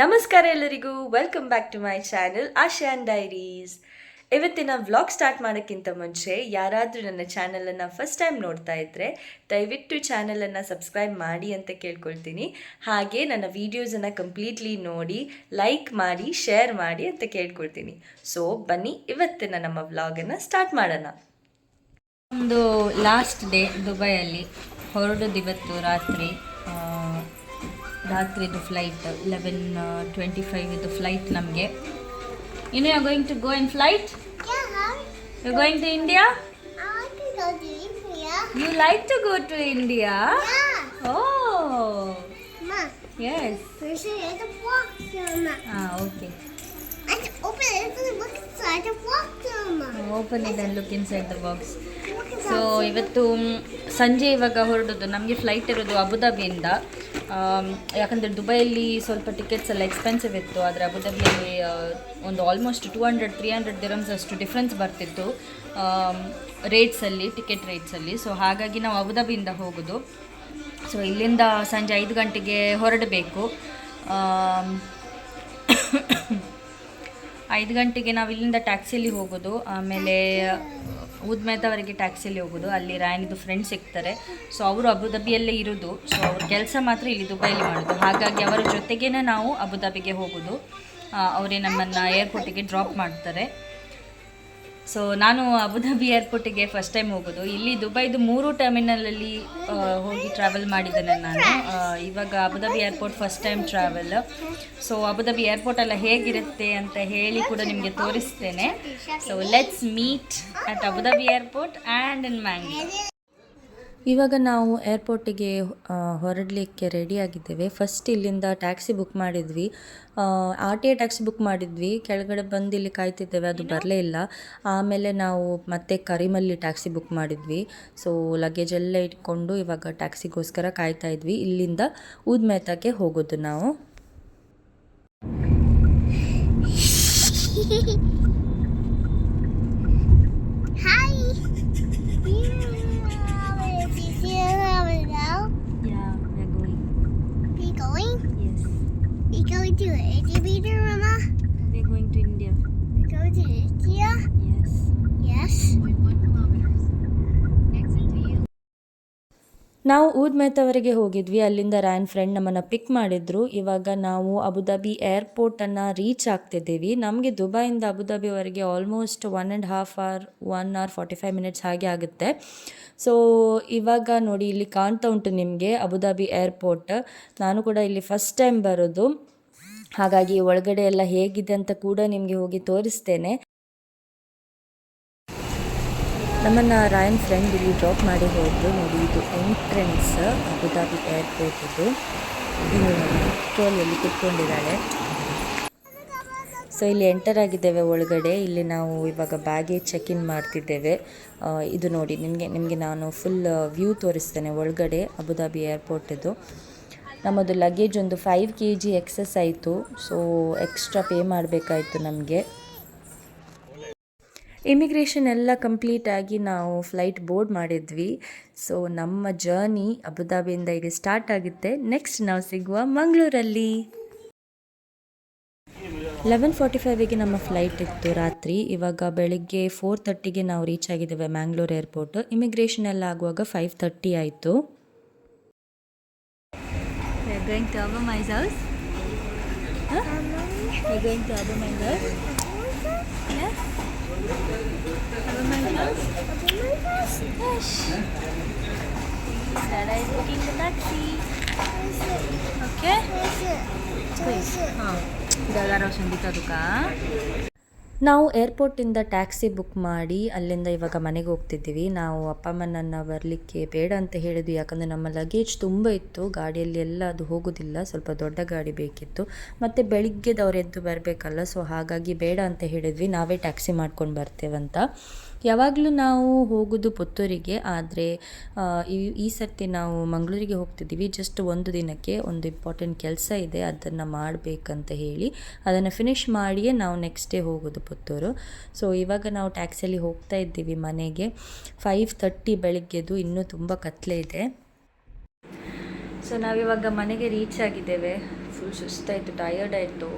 ನಮಸ್ಕಾರ ಎಲ್ಲರಿಗೂ. Welcome back to my channel Ashan diaries ಇವತ್ತಿನ ವ್ಲಾಗ್ ಸ್ಟಾರ್ಟ್ ಮಾಡೋಕ್ಕಿಂತ ಮುಂಚೆ ಯಾರಾದರೂ ನನ್ನ ಚಾನಲನ್ನು ಫಸ್ಟ್ ಟೈಮ್ ನೋಡ್ತಾ ಇದ್ದರೆ ದಯವಿಟ್ಟು ಚಾನಲನ್ನು ಸಬ್ಸ್ಕ್ರೈಬ್ ಮಾಡಿ ಅಂತ ಕೇಳ್ಕೊಳ್ತೀನಿ. ಹಾಗೆ ನನ್ನ ವೀಡಿಯೋಸನ್ನು ಕಂಪ್ಲೀಟ್ಲಿ ನೋಡಿ ಲೈಕ್ ಮಾಡಿ ಶೇರ್ ಮಾಡಿ ಅಂತ ಕೇಳ್ಕೊಳ್ತೀನಿ. ಸೊ ಬನ್ನಿ, ಇವತ್ತಿನ ನಮ್ಮ ವ್ಲಾಗನ್ನು ಸ್ಟಾರ್ಟ್ ಮಾಡೋಣ. ಒಂದು ಲಾಸ್ಟ್ ಡೇ ದುಬೈಯಲ್ಲಿ. ಹೊರಡೋದು ಇವತ್ತು ರಾತ್ರಿ. ರಾತ್ರಿದು ಫ್ಲೈಟ್ ಲೆವೆನ್ ಟ್ವೆಂಟಿ ಫೈವ್ ಇದು ಫ್ಲೈಟ್ ನಮಗೆ. ಇನ್ನು you going to go in flight you going to India. You like to go to India. Oh yes. ಹಾಂ ಓಕೆ. ಓಪನ್ ಇದೆ look in inside the box so ಇವತ್ತು ಸಂಜೆ ಇವಾಗ ಹೊರಡೋದು. ನಮಗೆ flight ಇರೋದು ಅಬುದಾಬಿಯಿಂದ ಯಾಕಂದರೆ ದುಬೈಯಲ್ಲಿ ಸ್ವಲ್ಪ ಟಿಕೆಟ್ಸ್ ಎಲ್ಲ ಎಕ್ಸ್ಪೆನ್ಸಿವ್ ಇತ್ತು. ಆದರೆ ಅಬುದಾಬಿಯಲ್ಲಿ ಒಂದು almost two hundred three hundred dirhams ಅಷ್ಟು ಡಿಫ್ರೆನ್ಸ್ ಬರ್ತಿತ್ತು. ರೇಟ್ಸಲ್ಲಿ ಟಿಕೆಟ್ ರೇಟ್ಸಲ್ಲಿ ಸೊ ಹಾಗಾಗಿ ನಾವು ಅಬುದಾಬಿಯಿಂದ ಹೋಗೋದು. ಸೊ ಇಲ್ಲಿಂದ ಸಂಜೆ ಐದು ಗಂಟೆಗೆ ಹೊರಡಬೇಕು. ಐದು ಗಂಟೆಗೆ ನಾವು ಇಲ್ಲಿಂದ ಟ್ಯಾಕ್ಸಿಯಲ್ಲಿ ಹೋಗೋದು, ಆಮೇಲೆ ಊದ್ಮೇತವರೆಗೆ ಟ್ಯಾಕ್ಸಿಯಲ್ಲಿ ಹೋಗೋದು, ಅಲ್ಲಿ ರಾಯನಿದು ಫ್ರೆಂಡ್ಸ್ ಸಿಗ್ತಾರೆ. ಸೊ ಅವರು ಅಬುದಾಬಿಯಲ್ಲೇ ಇರೋದು. ಸೊ ಅವ್ರ ಕೆಲಸ ಮಾತ್ರ ಇಲ್ಲಿ ದುಬೈಲಿ ಮಾಡೋದು. ಹಾಗಾಗಿ ಅವರ ಜೊತೆಗೇ ನಾವು ಅಬುದಾಬಿಗೆ ಹೋಗೋದು. ಅವರೇ ನಮ್ಮನ್ನು ಏರ್ಪೋರ್ಟಿಗೆ ಡ್ರಾಪ್ ಮಾಡ್ತಾರೆ. ಸೊ ನಾನು ಅಬುಧಾಬಿ ಏರ್ಪೋರ್ಟಿಗೆ ಫಸ್ಟ್ ಟೈಮ್ ಹೋಗೋದು. ಇಲ್ಲಿ ದುಬೈದು ಮೂರು ಟರ್ಮಿನಲಲ್ಲಿ ಹೋಗಿ ಟ್ರಾವೆಲ್ ಮಾಡಿದ್ದೇನೆ ನಾನು. ಇವಾಗ Abu Dhabi airport first time travel so Abu Dhabi airport ಎಲ್ಲ ಹೇಗಿರುತ್ತೆ ಅಂತ ಹೇಳಿ ಕೂಡ ನಿಮಗೆ ತೋರಿಸ್ತೇನೆ. So let's meet at Abu Dhabi airport and in Mangalore ಇವಾಗ ನಾವು ಏರ್ಪೋರ್ಟಿಗೆ ಹೊರಡಲಿಕ್ಕೆ ರೆಡಿ ಆಗಿದ್ದೇವೆ. ಫಸ್ಟ್ ಇಲ್ಲಿಂದ ಟ್ಯಾಕ್ಸಿ ಬುಕ್ ಮಾಡಿದ್ವಿ. R T A taxi book ಮಾಡಿದ್ವಿ. ಕೆಳಗಡೆ ಬಂದು ಇಲ್ಲಿ ಕಾಯ್ತಿದ್ದೇವೆ. ಅದು ಬರಲೇ ಇಲ್ಲ. ಆಮೇಲೆ ನಾವು ಮತ್ತೆ ಕರಿಮಲ್ಲಿ ಟ್ಯಾಕ್ಸಿ ಬುಕ್ ಮಾಡಿದ್ವಿ. ಸೊ ಲಗೇಜ್ ಎಲ್ಲ ಇಟ್ಕೊಂಡು ಇವಾಗ ಟ್ಯಾಕ್ಸಿಗೋಸ್ಕರ ಕಾಯ್ತಾ ಇದ್ವಿ. ಇಲ್ಲಿಂದ ಊದ್ಮೇತಕ್ಕೆ ಹೋಗೋದು ನಾವು. going to India, Mama? We're going to India? Yes. ನಾವು ಊದ್ಮೇತವರೆಗೆ ಹೋಗಿದ್ವಿ ಅಲ್ಲಿಂದ ರಾಯನ್ ಫ್ರೆಂಡ್ ನಮ್ಮನ್ನು ಪಿಕ್ ಮಾಡಿದ್ರು. ಇವಾಗ ನಾವು ಅಬುದಾಬಿ ಏರ್ಪೋರ್ಟನ್ನು ರೀಚ್ ಆಗ್ತಿದ್ದೀವಿ. ನಮಗೆ ದುಬೈಯಿಂದ ಅಬುದಾಬಿವರೆಗೆ almost one and half hour one hour forty five minutes ಹಾಗೆ ಆಗುತ್ತೆ. ಸೊ ಇವಾಗ ನೋಡಿ ಇಲ್ಲಿ ಕಾಣ್ತಾ ಉಂಟು ನಿಮಗೆ ಅಬುದಾಬಿ ಏರ್ಪೋರ್ಟ್ ನಾನು ಕೂಡ ಇಲ್ಲಿ ಫಸ್ಟ್ ಟೈಮ್ ಬರೋದು. ಹಾಗಾಗಿ ಒಳಗಡೆ ಎಲ್ಲ ಹೇಗಿದೆ ಅಂತ ಕೂಡ ನಿಮಗೆ ಹೋಗಿ ತೋರಿಸ್ತೇನೆ. ನಮ್ಮನ್ನು ರಾಯನ್ ಫ್ರೆಂಡ್ ಇಲ್ಲಿ ಡ್ರಾಪ್ ಮಾಡಿ ಹೋದ್ರು ನೋಡಿ, ಇದು ಎಂಟ್ರೆನ್ಸ್ ಅಬುದಾಬಿ ಏರ್ಪೋರ್ಟ್ ಇದು. ಟ್ರೋಲಿಯಲ್ಲಿ ಕುತ್ಕೊಂಡಿದ್ದಾಳೆ. ಸೊ, ಇಲ್ಲಿ ಎಂಟರ್ ಆಗಿದ್ದೇವೆ ಒಳಗಡೆ. ಇಲ್ಲಿ ನಾವು ಇವಾಗ ಬ್ಯಾಗೇಜ್ ಚೆಕ್ ಇನ್ ಮಾಡ್ತಿದ್ದೇವೆ. ಇದು ನೋಡಿ, ನಿಮಗೆ ನಿಮಗೆ ನಾನು ಫುಲ್ ವ್ಯೂ ತೋರಿಸ್ತೇನೆ ಒಳಗಡೆ ಅಬುದಾಬಿ ಏರ್ಪೋರ್ಟ್ ಇದು. ನಮ್ಮದು ಲಗೇಜ್ ಒಂದು ಫೈವ್ ಕೆ ಜಿ ಎಕ್ಸಸ್ ಆಯಿತು. ಸೊ ಎಕ್ಸ್ಟ್ರಾ ಪೇ ಮಾಡಬೇಕಾಯಿತು ನಮಗೆ. ಇಮಿಗ್ರೇಷನ್ ಎಲ್ಲ ಕಂಪ್ಲೀಟ್ ಆಗಿ ನಾವು ಫ್ಲೈಟ್ ಬೋರ್ಡ್ ಮಾಡಿದ್ವಿ. ಸೊ ನಮ್ಮ ಜರ್ನಿ ಅಬುದಾಬಿಯಿಂದ ಈಗ ಸ್ಟಾರ್ಟ್ ಆಗುತ್ತೆ. ನೆಕ್ಸ್ಟ್ ನಾವು ಸಿಗುವ ಮಂಗಳೂರಲ್ಲಿ. ಲೆವೆನ್ ಫಾರ್ಟಿ ಫೈವಿಗೆ ನಮ್ಮ ಫ್ಲೈಟ್ ಇತ್ತು ರಾತ್ರಿ. ಇವಾಗ ಬೆಳಿಗ್ಗೆ ಫೋರ್ ಥರ್ಟಿಗೆ ನಾವು ರೀಚ್ ಆಗಿದ್ದೇವೆ ಮ್ಯಾಂಗ್ಳೂರ್ ಏರ್ಪೋರ್ಟ್ ಇಮಿಗ್ರೇಷನ್ ಎಲ್ಲ ಆಗುವಾಗ ಫೈವ್ ತರ್ಟಿ ಆಯಿತು. You're going to Abba Mai's house? Huh? You're going to Abba Mai's house? Yeah? Abba Mai's house? Abba Mai's house? Yes. Sarah is booking the taxi. Okay? Please. Huh. Oh. Dalaros hindi ka duka. ನಾವು ಏರ್ಪೋರ್ಟಿಂದ taxi book ಮಾಡಿ ಅಲ್ಲಿಂದ ಇವಾಗ ಮನೆಗೆ ಹೋಗ್ತಿದ್ದೀವಿ. ನಾವು ಅಪ್ಪ ಅಮ್ಮನನ್ನು ಬರಲಿಕ್ಕೆ ಬೇಡ ಅಂತ ಹೇಳಿದ್ವಿ. ಯಾಕಂದರೆ ನಮ್ಮ ಲಗೇಜ್ ತುಂಬ ಇತ್ತು. ಗಾಡಿಯಲ್ಲಿ ಎಲ್ಲ ಅದು ಹೋಗೋದಿಲ್ಲ. ಸ್ವಲ್ಪ ದೊಡ್ಡ ಗಾಡಿ ಬೇಕಿತ್ತು. ಮತ್ತು ಬೆಳಿಗ್ಗೆದವ್ರು ಎದ್ದು ಬರಬೇಕಲ್ಲ. ಸೊ ಹಾಗಾಗಿ ಬೇಡ ಅಂತ ಹೇಳಿದ್ವಿ. ನಾವೇ ಟ್ಯಾಕ್ಸಿ ಮಾಡ್ಕೊಂಡು ಬರ್ತೇವಂತ. ಯಾವಾಗಲೂ ನಾವು ಹೋಗೋದು ಪುತ್ತೂರಿಗೆ, ಆದರೆ ಈ ಈ ಸರ್ತಿ ನಾವು ಮಂಗಳೂರಿಗೆ ಹೋಗ್ತಿದ್ದೀವಿ. ಜಸ್ಟ್ ಒಂದು ದಿನಕ್ಕೆ ಒಂದು ಇಂಪಾರ್ಟೆಂಟ್ ಕೆಲಸ ಇದೆ, ಅದನ್ನು ಮಾಡಬೇಕಂತ ಹೇಳಿ ಅದನ್ನು ಫಿನಿಷ್ ಮಾಡಿಯೇ ನಾವು ನೆಕ್ಸ್ಟ್ ಡೇ ಹೋಗೋದು ಪುತ್ತೂರು. ಸೊ ಇವಾಗ ನಾವು ಟ್ಯಾಕ್ಸಿಯಲ್ಲಿ ಹೋಗ್ತಾ ಇದ್ದೀವಿ ಮನೆಗೆ. ಫೈವ್ ತರ್ಟಿ ಬೆಳಗ್ಗೆದು ಇನ್ನೂ ತುಂಬ ಕತ್ಲೆ ಇದೆ. ಸೊ ನಾವಿವಾಗ ಮನೆಗೆ ರೀಚ್ ಆಗಿದ್ದೇವೆ. ಫುಲ್ ಸುಸ್ತಾಯಿತು ಟಯರ್ಡ್ ಆಯಿತು.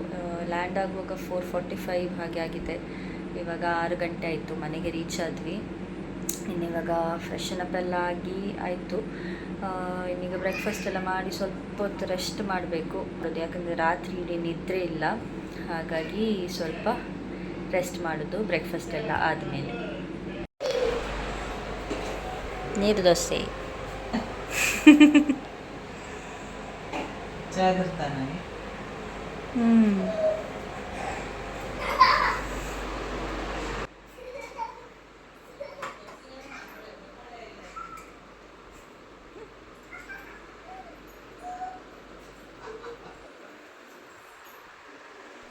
ಲ್ಯಾಂಡ್ ಆಗುವಾಗ ಫೋರ್ ಫಾರ್ಟಿ ಫೈವ್ ಹಾಗೆ ಆಗಿದೆ. ಇವಾಗ ಆರು ಗಂಟೆ ಆಯಿತು ಮನೆಗೆ ರೀಚ್ ಆದ್ವಿ. ಇನ್ನಿವಾಗ ಫ್ರೆಶನ್ ಅಪ್ ಎಲ್ಲ ಆಗಿ ಆಯಿತು. ಇನ್ನೀಗ ಬ್ರೇಕ್ಫಾಸ್ಟ್ ಎಲ್ಲ ಮಾಡಿ ಸ್ವಲ್ಪ ಹೊತ್ತು ರೆಸ್ಟ್ ಮಾಡಬೇಕು. ಅದು ಯಾಕಂದರೆ ರಾತ್ರಿ ಇಡೀ ನಿದ್ರೆ ಇಲ್ಲ. ಹಾಗಾಗಿ ಸ್ವಲ್ಪ ರೆಸ್ಟ್ ಮಾಡೋದು ಬ್ರೇಕ್ಫಾಸ್ಟ್ ಎಲ್ಲ ಆದಮೇಲೆ. ನೀರು ದೋಸೆ. ಹ್ಞೂ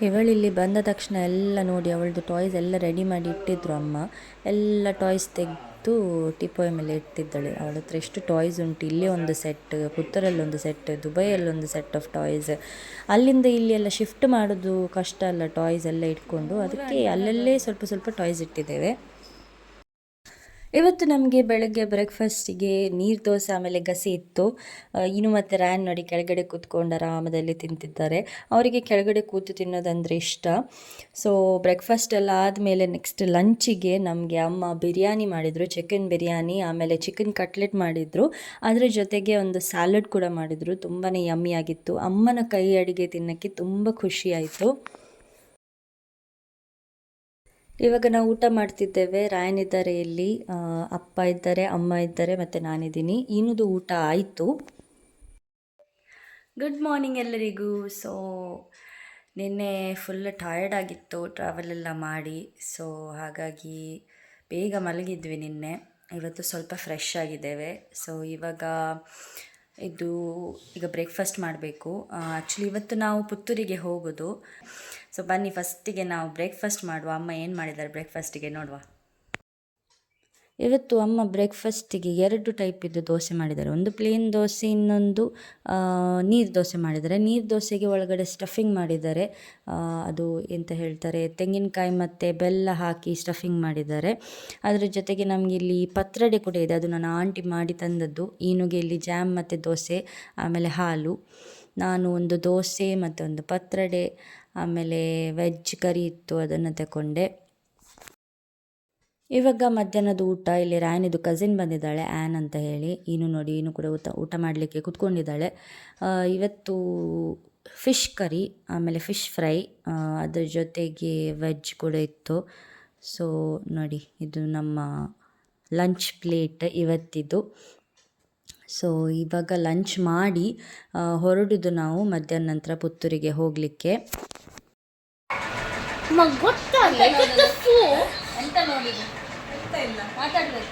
ಇವಳಿಲ್ಲಿ ಬಂದ ತಕ್ಷಣ ಎಲ್ಲ ನೋಡಿ ಅವಳದು ಟಾಯ್ಸ್ ಎಲ್ಲ ರೆಡಿ ಮಾಡಿ ಇಟ್ಟಿದ್ರು ಅಮ್ಮ. ಎಲ್ಲ ಟಾಯ್ಸ್ ತೆಗೆದು ಟಿಪೋಯ ಮೇಲೆ ಇಟ್ಟಿದ್ದಾಳೆ. ಅವಳ ಹತ್ರ ಎಷ್ಟು ಟಾಯ್ಸ್ ಉಂಟು. ಇಲ್ಲೇ ಒಂದು ಸೆಟ್ ಪುತ್ತೂರಲ್ಲೊಂದು ಸೆಟ್ ದುಬೈಯಲ್ಲೊಂದು ಸೆಟ್ ಆಫ್ ಟಾಯ್ಸ್ ಅಲ್ಲಿಂದ ಇಲ್ಲಿ ಎಲ್ಲ ಶಿಫ್ಟ್ ಮಾಡೋದು ಕಷ್ಟ ಅಲ್ಲ ಟಾಯ್ಸ್ ಎಲ್ಲ ಇಟ್ಕೊಂಡು. ಅದಕ್ಕೆ ಅಲ್ಲಲ್ಲೇ ಸ್ವಲ್ಪ ಸ್ವಲ್ಪ ಟಾಯ್ಸ್ ಇಟ್ಟಿದ್ದೇವೆ. ಇವತ್ತು ನಮಗೆ ಬೆಳಗ್ಗೆ ಬ್ರೇಕ್ಫಾಸ್ಟಿಗೆ ನೀರು ದೋಸೆ ಆಮೇಲೆ ಗಸಿ ಇತ್ತು. ಇನ್ನು ಮತ್ತು ರ್ಯಾನ್ ನೋಡಿ ಕೆಳಗಡೆ ಕೂತ್ಕೊಂಡು ಆರಾಮದಲ್ಲಿ ತಿಂತಿದ್ದಾರೆ. ಅವರಿಗೆ ಕೆಳಗಡೆ ಕೂತು ತಿನ್ನೋದಂದರೆ ಇಷ್ಟ. ಸೊ ಬ್ರೇಕ್ಫಾಸ್ಟ್ ಎಲ್ಲ ಆದಮೇಲೆ ನೆಕ್ಸ್ಟ್ ಲಂಚಿಗೆ ನಮಗೆ ಅಮ್ಮ ಬಿರಿಯಾನಿ ಮಾಡಿದರು ಚಿಕನ್ ಬಿರಿಯಾನಿ, ಆಮೇಲೆ ಚಿಕನ್ ಕಟ್ಲೆಟ್ ಮಾಡಿದರು. ಅದರ ಜೊತೆಗೆ ಒಂದು ಸ್ಯಾಲಡ್ ಕೂಡ ಮಾಡಿದರು. ತುಂಬಾ ಯಮ್ಮಿ ಆಗಿತ್ತು. ಅಮ್ಮನ ಕೈ ಅಡುಗೆ ತಿನ್ನೋಕ್ಕೆ ತುಂಬ ಖುಷಿಯಾಯಿತು ಇವಾಗ ನಾವು ಊಟ ಮಾಡ್ತಿದ್ದೇವೆ. ರಾಯನ್ ಇದ್ದಾರೆ ಇಲ್ಲಿ. ಅಪ್ಪ ಇದ್ದಾರೆ, ಅಮ್ಮ ಇದ್ದಾರೆ, ಮತ್ತು ನಾನಿದ್ದೀನಿ. ಇನ್ನದು ಊಟ ಆಯಿತು. ಗುಡ್ ಮಾರ್ನಿಂಗ್ ಎಲ್ಲರಿಗೂ. ಸೊ ನಿನ್ನೆ ಫುಲ್ ಟಯರ್ಡ್ ಆಗಿತ್ತು ಟ್ರಾವೆಲ್ ಎಲ್ಲ ಮಾಡಿ. ಸೊ ಹಾಗಾಗಿ ಬೇಗ ಮಲಗಿದ್ವಿ ನಿನ್ನೆ. ಇವತ್ತು ಸ್ವಲ್ಪ ಫ್ರೆಶ್ ಆಗಿದ್ದೇವೆ. ಸೊ ಇವಾಗ ಇದು ಈಗ ಬ್ರೇಕ್ಫಾಸ್ಟ್ ಮಾಡಬೇಕು. ಆ್ಯಕ್ಚುಲಿ ಇವತ್ತು ನಾವು ಪುತ್ತೂರಿಗೆ ಹೋಗೋದು. ಸೊ ಬನ್ನಿ ಫಸ್ಟಿಗೆ ನಾವು ಬ್ರೇಕ್ಫಾಸ್ಟ್ ಮಾಡುವ. ಅಮ್ಮ ಏನು ಮಾಡಿದ್ದಾರೆ ಬ್ರೇಕ್ಫಾಸ್ಟಿಗೆ ನೋಡುವ. ಇವತ್ತು ಅಮ್ಮ ಬ್ರೇಕ್ಫಾಸ್ಟಿಗೆ ಎರಡು ಟೈಪಿದ್ದು ದೋಸೆ ಮಾಡಿದ್ದಾರೆ. ಒಂದು ಪ್ಲೇನ್ ದೋಸೆ, ಇನ್ನೊಂದು ನೀರು ದೋಸೆ ಮಾಡಿದ್ದಾರೆ. ನೀರು ದೋಸೆಗೆ ಒಳಗಡೆ ಸ್ಟಫಿಂಗ್ ಮಾಡಿದ್ದಾರೆ. ಅದು ಎಂತ ಹೇಳ್ತಾರೆ, ತೆಂಗಿನಕಾಯಿ ಮತ್ತು ಬೆಲ್ಲ ಹಾಕಿ ಸ್ಟಫಿಂಗ್ ಮಾಡಿದ್ದಾರೆ. ಅದರ ಜೊತೆಗೆ ನಮಗೆ ಇಲ್ಲಿ ಪತ್ರಡೆ ಕೂಡ ಇದೆ. ಅದು ನನ್ನ ಆಂಟಿ ಮಾಡಿ ತಂದದ್ದು. ಈನುಗೆ ಇಲ್ಲಿ ಜಾಮ್ ಮತ್ತು ದೋಸೆ, ಆಮೇಲೆ ಹಾಲು. ನಾನು ಒಂದು ದೋಸೆ ಮತ್ತು ಒಂದು ಪತ್ರೊಡೆ ಆಮೇಲೆ ವೆಜ್ ಕರಿ ಇತ್ತು ಅದನ್ನು ತಗೊಂಡೆ ಇವಾಗ ಮಧ್ಯಾಹ್ನದ ಊಟ, ಇಲ್ಲಿ ರಾಯನಿದು ಕಸಿನ್ ಬಂದಿದ್ದಾಳೆ ಆ್ಯನ್ ಅಂತ ಹೇಳಿ. ಇನ್ನು ನೋಡಿ ಇನ್ನು ಕೂಡ ಊಟ ಊಟ ಮಾಡಲಿಕ್ಕೆ ಕುತ್ಕೊಂಡಿದ್ದಾಳೆ. ಇವತ್ತು ಫಿಶ್ ಕರಿ ಆಮೇಲೆ ಫಿಶ್ ಫ್ರೈ ಅದ್ರ ಜೊತೆಗೆ ವೆಜ್ ಕೂಡ ಇತ್ತು. ಸೊ ನೋಡಿ, ಇದು ನಮ್ಮ ಲಂಚ್ ಪ್ಲೇಟ್ ಇವತ್ತಿದು. ಸೊ ಇವಾಗ ಲಂಚ್ ಮಾಡಿ ಹೊರಡುದು ನಾವು ಮಧ್ಯಾಹ್ನ ನಂತರ ಪುತ್ತೂರಿಗೆ ಹೋಗಲಿಕ್ಕೆ. ಹಾಕಾಗಲ್ಲ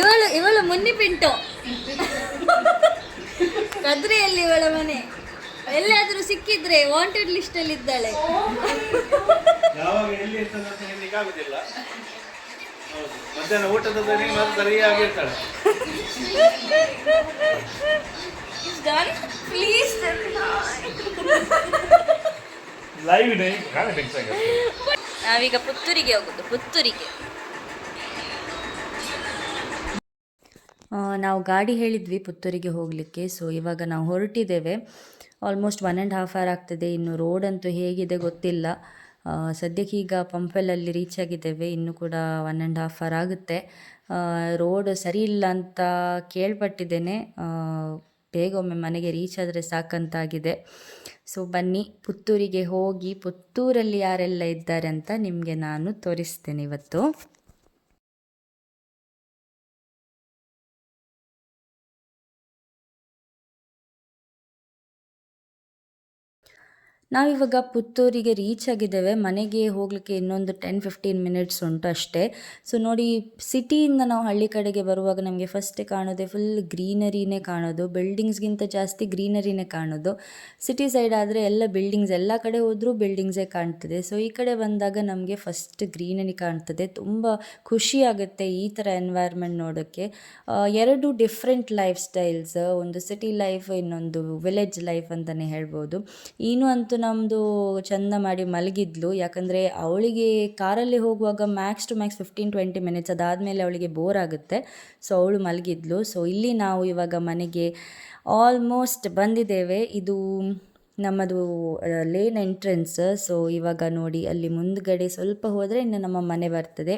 ಇವಳು ಇವಳು ಮುನ್ನಿ ಪಿಂಟು ಕದ್ರಿಯಲ್ಲಿ ಇವಳ ಮನೆ. ಎಲ್ಲಾದರೂ ಸಿಕ್ಕಿದ್ರೆ ವಾಂಟೆಡ್ ಲಿಸ್ಟ್ ಅಲ್ಲಿ ಇದ್ದಾಳೆ ಮಧ್ಯಾಹ್ನ ಊಟದ ಲೈವ್ ನಾವೀಗ ಪುತ್ತೂರಿಗೆ ಹೋಗುದು ಪುತ್ತೂರಿಗೆ. ನಾವು ಗಾಡಿ ಹೇಳಿದ್ವಿ ಪುತ್ತೂರಿಗೆ ಹೋಗಲಿಕ್ಕೆ ಸೊ ಇವಾಗ ನಾವು ಹೊರಟಿದ್ದೇವೆ. Almost one and half hour ಆಗ್ತದೆ ಇನ್ನು ರೋಡ್ ಅಂತೂ ಹೇಗಿದೆ ಗೊತ್ತಿಲ್ಲ. ಸದ್ಯಕ್ಕೆ ಈಗ ಪಂಪೆಲಲ್ಲಿ ರೀಚ್ ಆಗಿದ್ದೇವೆ. ಇನ್ನು ಕೂಡ ಒನ್ ಆ್ಯಂಡ್ ಹಾಫ್ ಅವರ್ ಆಗುತ್ತೆ. ರೋಡ್ ಸರಿ ಇಲ್ಲ ಅಂತ ಕೇಳ್ಪಟ್ಟಿದ್ದೇನೆ. ಬೇಗ ಒಮ್ಮೆ ಮನೆಗೆ ರೀಚ್ ಆದರೆ ಸಾಕಂತಾಗಿದೆ. ಸೊ ಬನ್ನಿ, ಪುತ್ತೂರಿಗೆ ಹೋಗಿ ಪುತ್ತೂರಲ್ಲಿ ಯಾರೆಲ್ಲ ಇದ್ದಾರೆ ಅಂತ ನಿಮಗೆ ನಾನು ತೋರಿಸ್ತೇನೆ ಇವತ್ತು. ನಾವಿವಾಗ ಪುತ್ತೂರಿಗೆ ರೀಚ್ ಆಗಿದ್ದೇವೆ. ಮನೆಗೆ ಹೋಗ್ಲಿಕ್ಕೆ ಇನ್ನೊಂದು ಟೆನ್ ಫಿಫ್ಟೀನ್ ಮಿನಿಟ್ಸ್ ಉಂಟು ಅಷ್ಟೇ. ಸೊ ನೋಡಿ ಸಿಟಿಯಿಂದ ನಾವು ಹಳ್ಳಿ ಕಡೆಗೆ ಬರುವಾಗ ನಮಗೆ ಫಸ್ಟೇ ಕಾಣೋದೇ ಫುಲ್ ಗ್ರೀನರಿನೇ ಕಾಣೋದು. ಬಿಲ್ಡಿಂಗ್ಸ್ಗಿಂತ ಜಾಸ್ತಿ ಗ್ರೀನರಿನೇ ಕಾಣೋದು. ಸಿಟಿ ಸೈಡ್ ಆದರೆ ಎಲ್ಲ ಬಿಲ್ಡಿಂಗ್ಸ್ ಎಲ್ಲ ಕಡೆ ಹೋದರೂ ಬಿಲ್ಡಿಂಗ್ಸೇ ಕಾಣ್ತದೆ. ಸೊ ಈ ಕಡೆ ಬಂದಾಗ ನಮಗೆ ಫಸ್ಟ್ ಗ್ರೀನರಿ ಕಾಣ್ತದೆ. ತುಂಬ ಖುಷಿ ಆಗುತ್ತೆ ಈ ಥರ ಎನ್ವೈರ್ಮೆಂಟ್ ನೋಡೋಕ್ಕೆ. ಎರಡು ಡಿಫ್ರೆಂಟ್ ಲೈಫ್ ಸ್ಟೈಲ್ಸ್ ಒಂದು ಸಿಟಿ ಲೈಫ್ ಇನ್ನೊಂದು ವಿಲೇಜ್ ಲೈಫ್ ಅಂತಲೇ ಹೇಳ್ಬೋದು. ಇನ್ನು ಅಂತೂ ನಮ್ಮದು ಚಂದ ಮಾಡಿ ಮಲಗಿದ್ಲು. ಯಾಕಂದರೆ ಅವಳಿಗೆ ಕಾರಲ್ಲಿ ಹೋಗುವಾಗ max to max fifteen twenty minutes ಅದಾದಮೇಲೆ ಅವಳಿಗೆ ಬೋರ್ ಆಗುತ್ತೆ. ಸೊ ಅವಳು ಮಲಗಿದ್ಲು. ಸೊ ಇಲ್ಲಿ ನಾವು ಇವಾಗ ಮನೆಗೆ ಆಲ್ಮೋಸ್ಟ್ ಬಂದಿದ್ದೇವೆ. ಇದು ನಮ್ಮದು ಲೇನ್ ಎಂಟ್ರೆನ್ಸ್ ಸೊ ಇವಾಗ ನೋಡಿ ಅಲ್ಲಿ ಮುಂದ್ಗಡೆ ಸ್ವಲ್ಪ ಹೋದರೆ ಇನ್ನು ನಮ್ಮ ಮನೆ ಬರ್ತದೆ.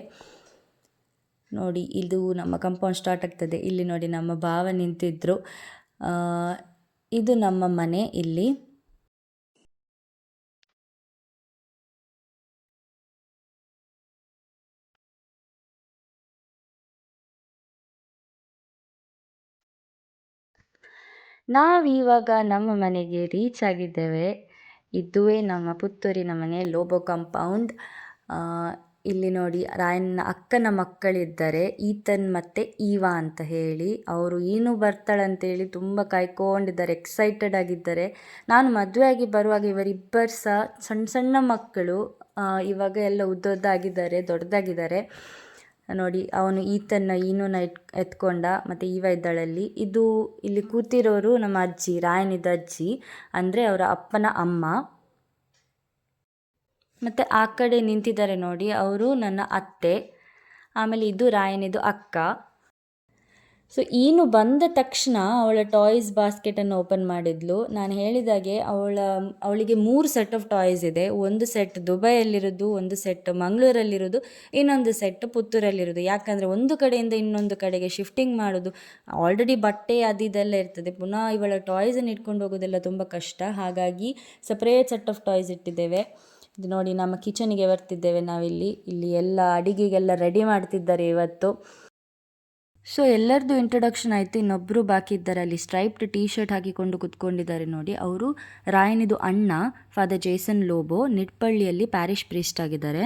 ನೋಡಿ ಇದು ನಮ್ಮ ಕಂಪೌಂಡ್ ಸ್ಟಾರ್ಟ್ ಆಗ್ತದೆ. ಇಲ್ಲಿ ನೋಡಿ ನಮ್ಮ ಭಾವ ನಿಂತಿದ್ರು. ಆ, ಇದು ನಮ್ಮ ಮನೆ ಇಲ್ಲಿ. ನಾವಿವಾಗ ನಮ್ಮ ಮನೆಗೆ ರೀಚ್ ಆಗಿದ್ದೇವೆ. ಇದುವೇ ನಮ್ಮ ಪುತ್ತೂರಿನ ಮನೆ ಲೋಬೋ ಕಾಂಪೌಂಡ್ ಇಲ್ಲಿ ನೋಡಿ ರಾಯಣ್ಣ ಅಕ್ಕನ ಮಕ್ಕಳಿದ್ದಾರೆ. ಈತನ್ ಮತ್ತು ಈವಾ ಅಂತ ಹೇಳಿ. ಅವರು ಏನು ಬರ್ತಾಳಂತೇಳಿ ತುಂಬ ಕಾಯ್ಕೊಂಡಿದ್ದಾರೆ ಎಕ್ಸೈಟೆಡ್ ಆಗಿದ್ದಾರೆ. ನಾನು ಮದುವೆಯಾಗಿ ಬರುವಾಗ ಇವರಿಬ್ಬರು ಸಹ ಸಣ್ಣ ಸಣ್ಣ ಮಕ್ಕಳು ಇವಾಗ ಎಲ್ಲ ಉದ್ದೊದ್ದಾಗಿದ್ದಾರೆ, ದೊಡ್ಡದಾಗಿದ್ದಾರೆ. ನೋಡಿ, ಅವನು ಈತನ್ನ ಈನೂನ ಇಟ್ ಎತ್ಕೊಂಡ ಮತ್ತು ಈವ ಇದ್ದಾಳಲ್ಲಿ. ಇದು ಇಲ್ಲಿ ಕೂತಿರೋರು ನಮ್ಮ ಅಜ್ಜಿ ರಾಯನಿದ ಅಜ್ಜಿ, ಅಂದರೆ ಅವರ ಅಪ್ಪನ ಅಮ್ಮ. ಮತ್ತು ಆ ಕಡೆ ನಿಂತಿದ್ದಾರೆ ನೋಡಿ, ಅವರು ನನ್ನ ಅತ್ತೆ, ಆಮೇಲೆ ಇದು ರಾಯನಿದು ಅಕ್ಕ. ಸೊ ಈನು ಬಂದ ತಕ್ಷಣ ಅವಳ ಟಾಯ್ಸ್ ಬಾಸ್ಕೆಟನ್ನು ಓಪನ್ ಮಾಡಿದ್ಲು. ನಾನು ಹೇಳಿದಾಗೆ ಅವಳ, ಅವಳಿಗೆ ಮೂರು ಸೆಟ್ ಆಫ್ ಟಾಯ್ಸ್ ಇದೆ. ಒಂದು ಸೆಟ್ ದುಬೈಯಲ್ಲಿರೋದು, ಒಂದು ಸೆಟ್ ಮಂಗಳೂರಲ್ಲಿರೋದು, ಇನ್ನೊಂದು ಸೆಟ್ ಪುತ್ತೂರಲ್ಲಿರೋದು. ಯಾಕಂದರೆ ಒಂದು ಕಡೆಯಿಂದ ಇನ್ನೊಂದು ಕಡೆಗೆ ಶಿಫ್ಟಿಂಗ್ ಮಾಡೋದು ಆಲ್ರೆಡಿ ಬಟ್ಟೆ ಅದು ಇದೆಲ್ಲ ಇರ್ತದೆ. ಪುನಃ ಇವಳ ಟಾಯ್ಸನ್ನು ಇಟ್ಕೊಂಡು ಹೋಗೋದೆಲ್ಲ ತುಂಬ ಕಷ್ಟ. ಹಾಗಾಗಿ ಸಪ್ರೇಟ್ ಸೆಟ್ ಆಫ್ ಟಾಯ್ಸ್ ಇಟ್ಟಿದ್ದೇವೆ. ಇದು ನೋಡಿ, ನಮ್ಮ ಕಿಚನಿಗೆ ಬರ್ತಿದ್ದೇವೆ ನಾವಿಲ್ಲಿ. ಇಲ್ಲಿ ಎಲ್ಲ ಅಡಿಗೆಗೆಲ್ಲ ರೆಡಿ ಮಾಡ್ತಿದ್ದಾರೆ ಇವತ್ತು. ಸೊ ಎಲ್ಲರದ್ದು ಇಂಟ್ರೊಡಕ್ಷನ್ ಆಯಿತು. ಇನ್ನೊಬ್ಬರು ಬಾಕಿ ಇದ್ದಾರೆ. ಅಲ್ಲಿ ಸ್ಟ್ರೈಪ್ಡ್ ಟೀ ಶರ್ಟ್ ಹಾಕಿಕೊಂಡು ಕುತ್ಕೊಂಡಿದ್ದಾರೆ ನೋಡಿ. ಅವರು ರಾಯನಿದು ಅಣ್ಣ ಫಾದರ್ ಜೇಸನ್ ಲೋಬೋ ನಿಟ್ಪಳ್ಳಿಯಲ್ಲಿ ಪ್ಯಾರಿಷ್ ಪ್ರೀಸ್ಟ್ ಆಗಿದ್ದಾರೆ.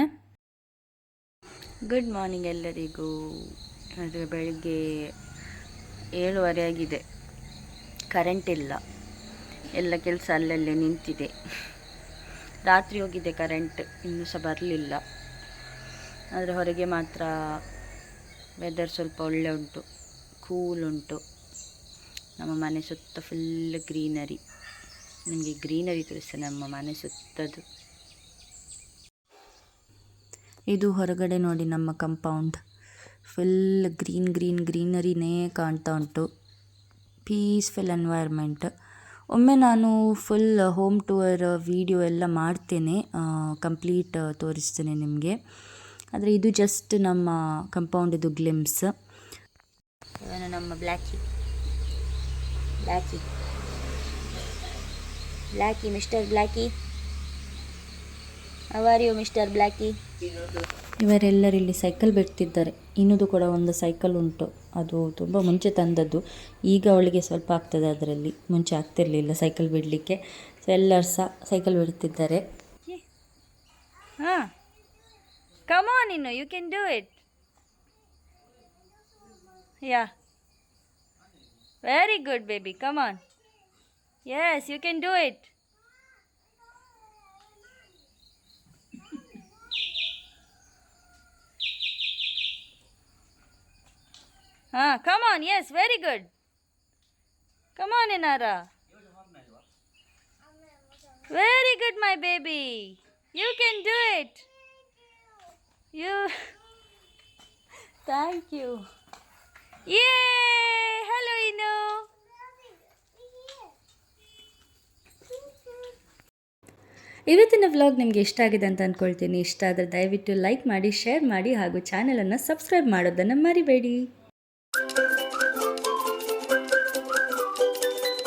ಗುಡ್ ಮಾರ್ನಿಂಗ್ ಎಲ್ಲರಿಗೂ. ಅದು ಬೆಳಿಗ್ಗೆ ಏಳುವರೆ ಆಗಿದೆ. ಕರೆಂಟ್ ಇಲ್ಲ. ಎಲ್ಲ ಕೆಲಸ ಅಲ್ಲಲ್ಲೇ ನಿಂತಿದೆ. ರಾತ್ರಿ ಹೋಗಿದೆ ಕರೆಂಟ್ ಇನ್ನೂ ಸಹ ಬರಲಿಲ್ಲ. ಆದರೆ ಹೊರಗೆ ಮಾತ್ರ ವೆದರ್ ಸ್ವಲ್ಪ ಒಳ್ಳೆ ಉಂಟು. ಕೂಲ್ ಉಂಟು. ನಮ್ಮ ಮನೆ ಸುತ್ತ ಫುಲ್ ಗ್ರೀನರಿ ನಿಮಗೆ ಗ್ರೀನರಿ ತೋರಿಸ ನಮ್ಮ ಮನೆ ಸುತ್ತದು ಇದು ಹೊರಗಡೆ ನೋಡಿ ನಮ್ಮ ಕಂಪೌಂಡ್ ಫುಲ್ ಗ್ರೀನ್ ಗ್ರೀನ್ ಗ್ರೀನರಿನೇ ಕಾಣ್ತಾ ಉಂಟು. ಪೀಸ್ಫುಲ್ ಎನ್ವೈರ್ಮೆಂಟ್ ಒಮ್ಮೆ ನಾನು ಫುಲ್ ಹೋಮ್ ಟೂರ್ ವಿಡಿಯೋ ಎಲ್ಲ ಮಾಡ್ತೇನೆ. ಕಂಪ್ಲೀಟ್ ತೋರಿಸ್ತೇನೆ ನಿಮಗೆ. ಆದರೆ ಇದು ಜಸ್ಟ್ ನಮ್ಮ ಕಂಪೌಂಡಿದು ಗ್ಲಿಮ್ಸ್ ಇವನು ನಮ್ಮ Blackie Blackie Blackie mister Blackie how are you mister Blackie ಇವರೆಲ್ಲರೂ ಇಲ್ಲಿ ಸೈಕಲ್ ಬಿಡ್ತಿದ್ದಾರೆ. ಇನ್ನೊಂದು ಕೂಡ ಒಂದು ಸೈಕಲ್ ಉಂಟು. ಅದು ತುಂಬ ಮುಂಚೆ ತಂದದ್ದು. ಈಗ ಅವಳಿಗೆ ಸ್ವಲ್ಪ ಆಗ್ತದೆ ಅದರಲ್ಲಿ. ಮುಂಚೆ ಆಗ್ತಿರಲಿಲ್ಲ ಸೈಕಲ್ ಬಿಡಲಿಕ್ಕೆ. ಸೊ ಎಲ್ಲರೂ ಸಹ ಸೈಕಲ್ ಬಿಡ್ತಿದ್ದಾರೆ. ಹಾಂ. Come on, Inu, you can do it. Yeah. Very good, baby. Come on. Yes, you can do it. Ah, come on. Yes, very good. Come on, Inara. Very good, my baby. You can do it. You. Thank you. Yay! Hello, ಇನೋ ಇವತ್ತಿನ vlog ನಿಮಗೆ ಇಷ್ಟ ಆಗಿದೆ ಅಂತ ಅಂದ್ಕೊಳ್ತೀನಿ ಇಷ್ಟ ಆದರೆ ದಯವಿಟ್ಟು like ಮಾಡಿ ಶೇರ್ ಮಾಡಿ ಹಾಗೂ ಚಾನಲನ್ನು ಸಬ್ಸ್ಕ್ರೈಬ್ ಮಾಡೋದನ್ನು ಮರಿಬೇಡಿ